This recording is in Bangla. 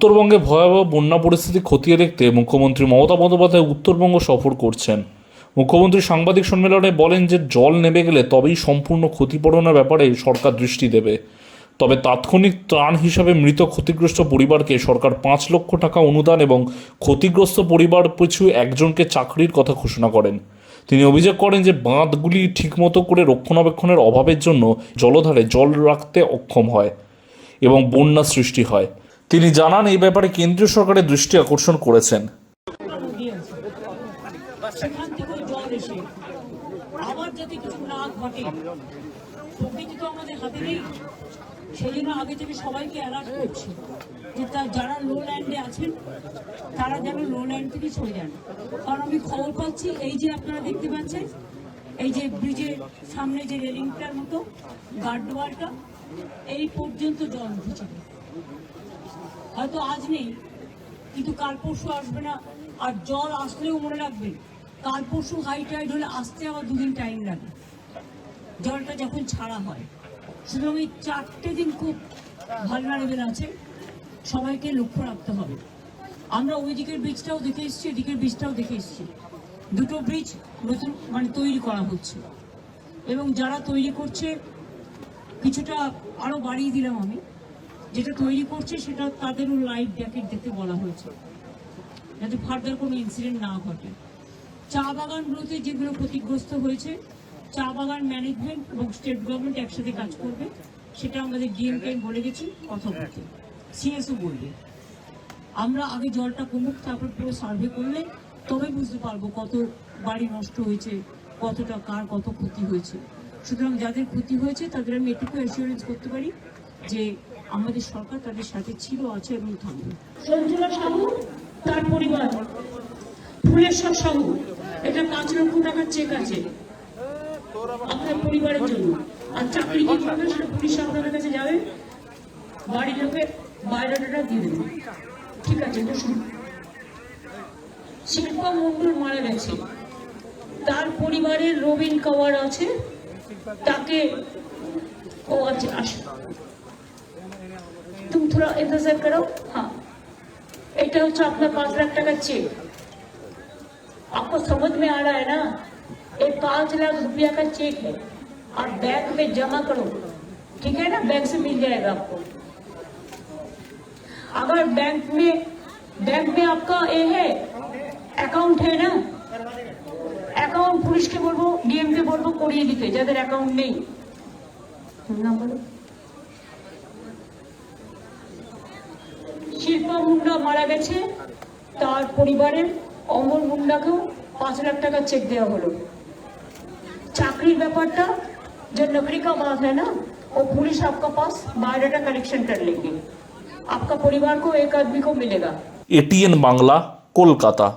উত্তরবঙ্গে ভয়াবহ বন্যা পরিস্থিতি খতিয়ে দেখতে মুখ্যমন্ত্রী মমতা বন্দ্যোপাধ্যায় উত্তরবঙ্গ সফর করছেন। মুখ্যমন্ত্রী সাংবাদিক সম্মেলনে বলেন যে জল নেমে গেলে তবেই সম্পূর্ণ ক্ষতিপূরণের ব্যাপারে সরকার দৃষ্টি দেবে। তবে তাৎক্ষণিক ত্রাণ হিসাবে মৃত ক্ষতিগ্রস্ত পরিবারকে সরকার পাঁচ লক্ষ টাকা অনুদান এবং ক্ষতিগ্রস্ত পরিবার পিছু একজনকে চাকরির কথা ঘোষণা করেন। তিনি অভিযোগ করেন যে বাঁধগুলি ঠিকমতো করে রক্ষণাবেক্ষণের অভাবের জন্য জলধারে জল রাখতে অক্ষম হয় এবং বন্যা সৃষ্টি হয়। তিনি জানান, এই ব্যাপারে কেন্দ্রীয় সরকারের দৃষ্টি আকর্ষণ করেছেন। আবার যাতে কিছু না ঘটে প্রকৃতি তো আমাদের হাতে নেই। সেই জন্য আগে থেকে সবাইকে অ্যালার্ট করছি যে তা যারা লো ল্যান্ডে আছেন, তারা যেন লো ল্যান্ড থেকে সরে যান। কারণ আমি খবর পাচ্ছি, এই যে আপনারা দেখতে পাচ্ছেন, এই যে ব্রিজের সামনে যে রেলিংটার মতো গার্ডওয়ালটা এই পর্যন্ত জল উঠেছে হয়তো আজ নেই, কিন্তু কাল পরশু আসবে না, আর জল আসলেও মনে রাখবেন কাল পরশু হাই টাইড হলে আসতে আবার দুদিন টাইম লাগে। জলটা যখন ছাড়া হয়। সুতরাং এই চারটে দিন খুব ভালনারেবেল আছে, সবাইকে লক্ষ্য রাখতে হবে। আমরা ওই দিকের ব্রিজটাও দেখে এসেছি, এদিকের ব্রিজটাও দেখে এসেছি। দুটো ব্রিজ নতুন মানে তৈরি করা হচ্ছে। এবং যারা তৈরি করছে, কিছুটা আরও বাড়িয়ে দিলাম আমি। যেটা তৈরি করছে সেটা তাদেরও লাইফ জ্যাকেট দিতে বলা হয়েছে, যাতে ফার্দার কোনো ইনসিডেন্ট না ঘটে। চা বাগানগুলোতে যেগুলো ক্ষতিগ্রস্ত হয়েছে, চা বাগান ম্যানেজমেন্ট এবং স্টেট গভর্নমেন্ট একসাথে কাজ করবে, সেটা আমাদের ডিএমকে বলে গেছি কথা বলতে সিএসও বলবে। আমরা আগে জলটা কমুক, তারপর পুরো সার্ভে করলে তবে বুঝতে পারব কত বাড়ি নষ্ট হয়েছে, কতটা কার কত ক্ষতি হয়েছে। সুতরাং যাদের ক্ষতি হয়েছে, তাদের আমি এটুকু অ্যাসিওরেন্স করতে পারি যে আমাদের সরকার তাদের সাথে ছিল, আছে এবং থাকবে। সঞ্জনা সাহু, তার পরিবার, ফুলেশ্বর সাহু, এটা পাঁচ লক্ষ টাকার চেক আছে। আপনার পরিবারের জন্য। আর চাকরি কি সেটা পুলিশ আপনাদের কাছে যাবে। বায়োডাটাটা দিয়ে দেবে। ঠিক আছে বসুন শিল্পা মন্ডল মারা গেছে। তার পরিবারের রবিন কাওয়ার আছে। তাকে ও আছে আসো तुम थोड़ा इंतजार करो हाँ এটা হচ্ছে আপনার পাঁচ লাখ টাকার চেক आपको समझ में आ रहा है ना ये पाँच लाख रुपया का चेक है और बैंक में जमा करो ठीक है ना बैंक से मिल जाएगा आपको अगर बैंक में बैंक में आपका ये है অ্যাকাউন্ট है ना অ্যাকাউন্ট পুলিশকে বলবো ডিএম কে বলবো করিয়ে দিতে যাদের অ্যাকাউন্ট নেই নাম বলো শিল্পা মুন্ডা মারা গেছে তার পরিবারের অমর মুন্ডাকেও पाँच लाख টাকা চেক দেওয়া হলো চাকরির ব্যাপারটা जो नौकरी का बात है ना वो पुलिस आपका पास बायोडाटा कलेक्शन कर लेंगे आपका परिवार को एक आदमी को मिलेगा এটিএন বাংলা কলকাতা